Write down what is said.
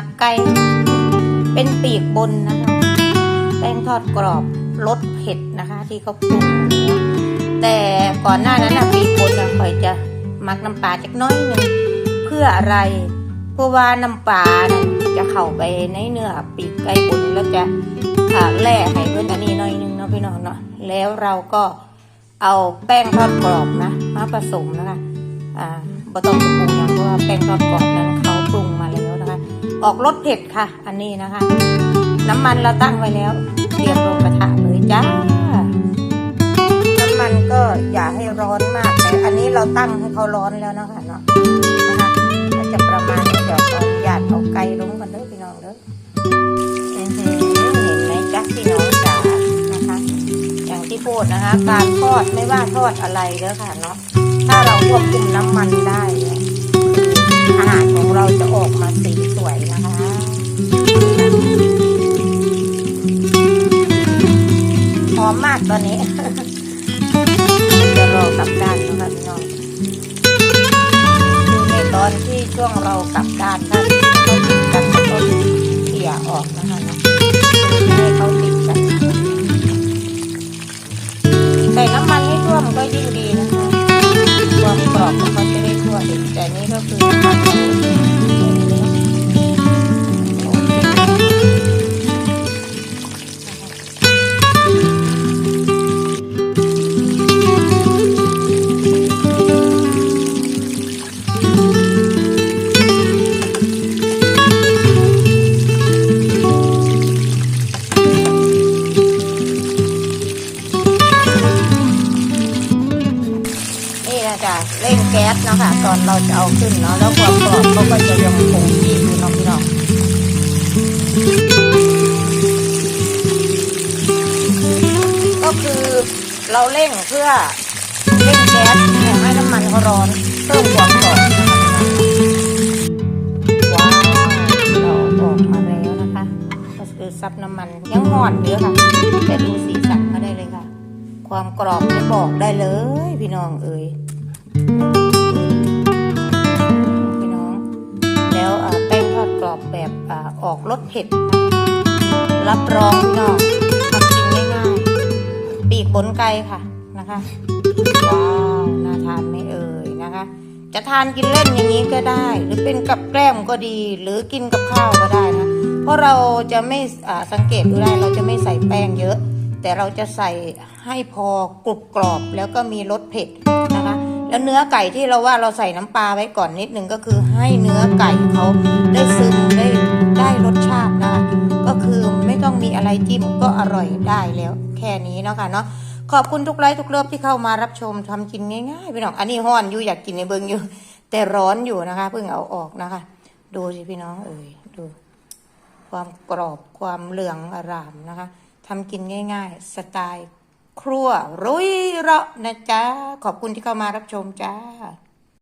มักไก่เป็นปีกบนนะคะแป้งทอดกรอบรสเผ็ดนะคะ ที่เขาปรุงแต่ก่อนหน้านั้นนะปีกบนนะคอยจะมักน้ำปลาจักน้อยนึงเพื่ออะไรเพราะว่าน้ำปลานั้นจะเข้าไปในเนื้อปีกไก่บนแล้วจะแล่ให้เพื่อนอันนี้หน้อยนึงเนาะพี่น้องเนาะแล้วเราก็เอาแป้งทอดกรอบนะมาผสมนะคะอ่าบะตองปรุงนะเพราะว่าแป้งทอดกรอบนั้นเขาปรุงมาแล้ว ออกรสเผ็ดค่ะ อันนี้นะคะ น้ำมันเราตั้งไว้แล้ว เตรียมลงกระทะเลยจ้า น้ำมันก็อย่าให้ร้อนมาก แต่อันนี้เราตั้งให้เขาร้อนแล้วนะคะเนาะนะคะก็จะประมาณนี้เดี๋ยวขออนุญาตเอาไก่ลงกันเด้อพี่น้องเด้ออื้อหือเห็นไหมจ๊ะพี่น้องจ๋านะคะ อย่างที่พูดนะคะ การทอดไม่ว่าทอดอะไรเด้อค่ะเนาะ ถ้าเราควบคุมน้ำมันได้ อมมากตอนนี้จะรอกลับด้านนะคะพี่น้องคือในตอนที่ช่วงเรากลับด้านนั่น เร่งแก๊สเนาะค่ะตอนเราจะเอาขึ้นเนาะแล้วความกรอบเขาก็จะยังคงที่อยู่เนาะพี่น้องก็คือเราเร่งเพื่อเร่งแก๊สให้น้ำมันเขาร้อนเพิ่มความกรอบนะคะว้าวเราออกมาแล้วนะคะ ก็คือซับน้ำมันยังหอนอยู่ค่ะแต่ดูสีสันมาได้เลยค่ะ ความกรอบไม่บอกได้เลย พี่น้องเอ๋ย พี่น้อง แล้วแป้งทอดกรอบแบบออกรสเผ็ด รับรองพี่น้องทำกินง่ายๆ ปีกบนไก่ค่ะนะคะ ว้าว น่าทานไหมเอ่ยนะคะ จะทานกินเล่นอย่างนี้ก็ได้ หรือเป็นกับแกล้มก็ดี หรือกินกับข้าวก็ได้นะ เพราะเราจะไม่สังเกตดูได้ เราจะไม่ใส่แป้งเยอะแต่เราจะใส่ให้พอกรุบกรอบแล้วก็มีรสเผ็ดนะคะ แล้วเนื้อไก่ที่เราว่าเราใส่น้ำปลาไว้ก่อนนิดนึงก็คือให้เนื้อไก่เขาได้ซึมได้ได้รสชาตินะคะก็คือไม่ต้องมีอะไรจิ้มก็อร่อยได้แล้ว แค่นี้เนาะค่ะเนาะขอบคุณทุกไลค์ทุกเลิฟที่เข้ามารับชมทำกินง่ายๆพี่น้องอันนี้ห้อนอยู่อยากกินในเบิงอยู่ แต่ร้อนอยู่นะคะ เพิ่งเอาออกนะคะ ดูสิพี่น้องเอ๋ยดูความกรอบความเหลืองอร่ามนะคะทำกินง่าย ๆ สไตล์ ครัวรุยเราะนะจ๊ะ ขอบคุณที่เข้ามารับชมจ้า